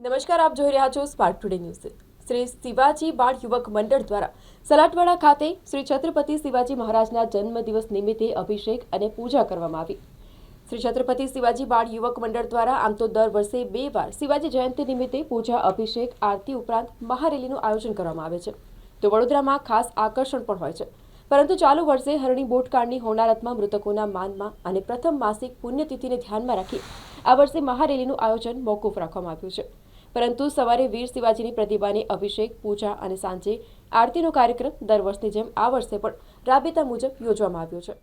નમસ્કાર, આપ જોઈ રહ્યા છો Spart Today News Shri Shivaji Bal Yuvak Mandal દ્વારા સલાટવાડા ખાતે શ્રી છત્રપતિ શિવાજી મહારાજના જન્મદિવસ નિમિત્તે અભિષેક અને પૂજા કરવામાં આવી. શ્રી છત્રપતિ શિવાજી બાળ યુવક મંડળ દ્વારા આમ તો દર વર્ષે બે વાર શિવાજી જયંતિ નિમિત્તે પૂજા, અભિષેક, આરતી ઉપરાંત મહારેલીનું આયોજન કરવામાં આવે છે. તો વડોદરામાં ખાસ આકર્ષણ પણ હોય છે. પરંતુ ચાલુ વર્ષે હરણી બોટકાળની હોનારતમાં મૃતકોના માનમાં અને પ્રથમ માસિક પુણ્યતિથિને ધ્યાનમાં રાખી આ વર્ષે મહારેલીનું આયોજન મોકૂફ રાખવામાં આવ્યું છે. પરંતુ સવારે વીર શિવાજીની પ્રતિભાની અભિષેક, પૂજા અને સાંજે આરતીનો કાર્યક્રમ દર વર્ષની જેમ આ વર્ષે પણ રાબેતા મુજબ યોજવામાં આવ્યો છે.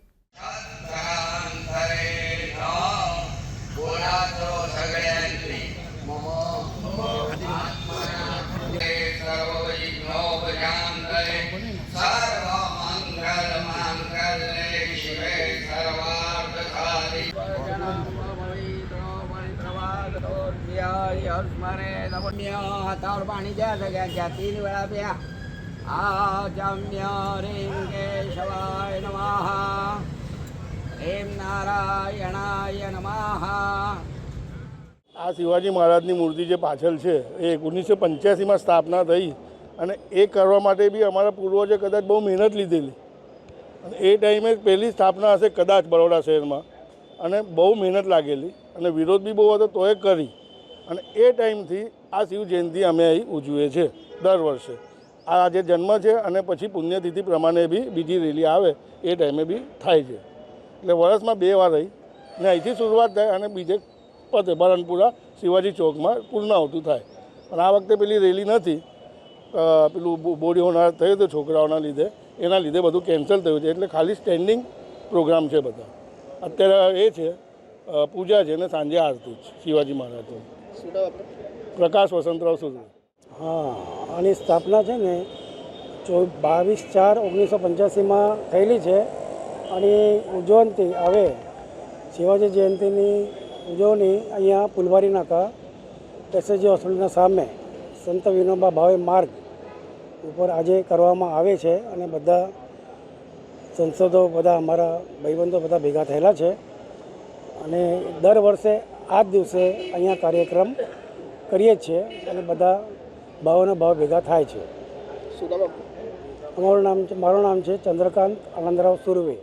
હર્ષ મારે તાર પાણી જયા સગ્યા જ્યાં તીન વેળા પ્યા આ જામ્ય રીંગે શવાય નમઃ. એમ આ શિવાજી મહારાજની મૂર્તિ જે પાછળ છે, એ ઓગણીસો પંચ્યાસીમાં સ્થાપના થઈ અને એ કરવા માટે બી અમારા પૂર્વજે કદાચ બહુ મહેનત લીધેલી. અને એ ટાઈમે પહેલી સ્થાપના હશે કદાચ બરોડા શહેરમાં. અને બહુ મહેનત લાગેલી અને વિરોધ બી બહુ હતો, તોય કરી. અને એ ટાઈમથી આ શિવ જયંતિ અમે અહીં ઉજવીએ છીએ દર વર્ષે. આ આજે જન્મ છે અને પછી પુણ્યતિથિ પ્રમાણે બી બીજી રેલી આવે એ ટાઈમે બી થાય છે. એટલે વર્ષમાં બે વાર રહી ને અહીંથી શરૂઆત થાય અને બીજે પતે બરણપુરા શિવાજી ચોકમાં પૂર્ણાવતું થાય. પણ આ વખતે પેલી રેલી નથી. પેલું બોડી હોનાર થયું હતું છોકરાઓના લીધે, એના લીધે બધું કેન્સલ થયું છે. એટલે ખાલી સ્ટેન્ડિંગ પ્રોગ્રામ છે બધા. અત્યારે એ છે પૂજા છે ને સાંજે આરતી શિવાજી મહારાજની. પ્રકાશ વસંતરાવ સુધી. હા આની સ્થાપના છે ને, ચો બાવીસ ચાર ઓગણીસો પંચ્યાસીમાં થયેલી છે અને ઉજવંતી હવે શિવાજી જયંતિની ઉજવણી અહીંયા ફુલવારી નાકા એસએસજી હોસ્પિટલના સામે સંત વિનોબા ભાવે માર્ગ ઉપર આજે કરવામાં આવે છે અને બધા સંસદો, બધા અમારા ભાઈબંધો બધા ભેગા થયેલા છે. અને દર વર્ષે આ જ દિવસે અહીંયા કાર્યક્રમ કરીએ છીએ અને બધા ભાવોના ભાવ ભેગા થાય છે. અમારું નામ છે મારું નામ છે ચંદ્રકાંત આનંદરાવ સુરવે.